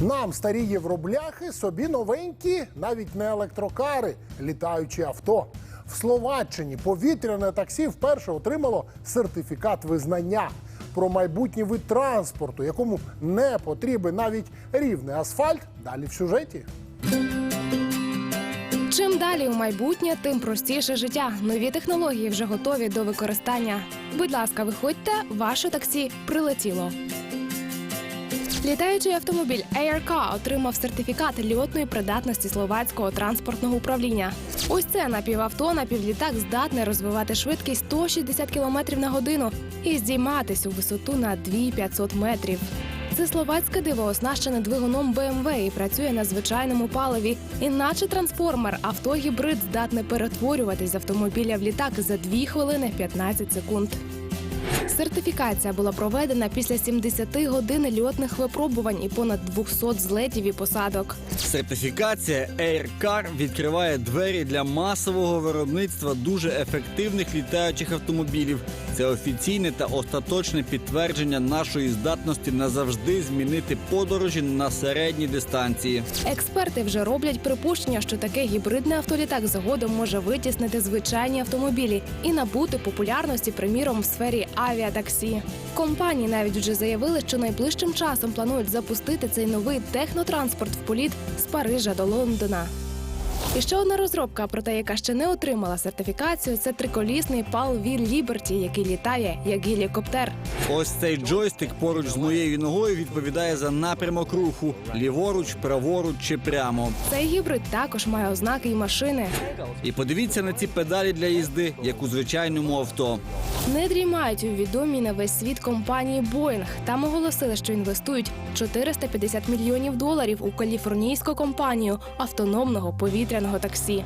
Нам старі євробляхи, собі новенькі, навіть не електрокари, літаючі авто. В Словаччині повітряне таксі вперше отримало сертифікат визнання про майбутній вид транспорту, якому не потрібен навіть рівний асфальт. Далі в сюжеті. Чим далі у майбутнє, тим простіше життя. Нові технології вже готові до використання. Будь ласка, виходьте, ваше таксі прилетіло. Літаючий автомобіль AirCar отримав сертифікат льотної придатності словацького транспортного управління. Ось це напівавто, напівлітак здатне розвивати швидкість 160 км на годину і здійматись у висоту на 2500 метрів. Це словацьке диво оснащене двигуном BMW і працює на звичайному паливі. Іначе трансформер автогібрид здатне перетворюватись з автомобіля в літак за 2 хвилини 15 секунд. Сертифікація була проведена після 70 годин льотних випробувань і понад 200 злетів і посадок. Сертифікація AirCar відкриває двері для масового виробництва дуже ефективних літаючих автомобілів. Це офіційне та остаточне підтвердження нашої здатності назавжди змінити подорожі на середні дистанції. Експерти вже роблять припущення, що таке гібридне автолітак згодом може витіснити звичайні автомобілі і набути популярності, приміром, в сфері авіатаксі. Компанії навіть вже заявили, що найближчим часом планують запустити цей новий технотранспорт в політ з Парижа до Лондона. І ще одна розробка, проте яка ще не отримала сертифікацію, це триколісний PAL V Liberty, який літає як гелікоптер. Ось цей джойстик поруч з моєю ногою відповідає за напрямок руху ліворуч, праворуч чи прямо. Цей гібрид також має ознаки і машини. І подивіться на ці педалі для їзди, як у звичайному авто. Не дрімають у відомій на весь світ компанії Boeing. Там оголосили, що інвестують 450 мільйонів доларів у каліфорнійську компанію автономного повітряного таксі.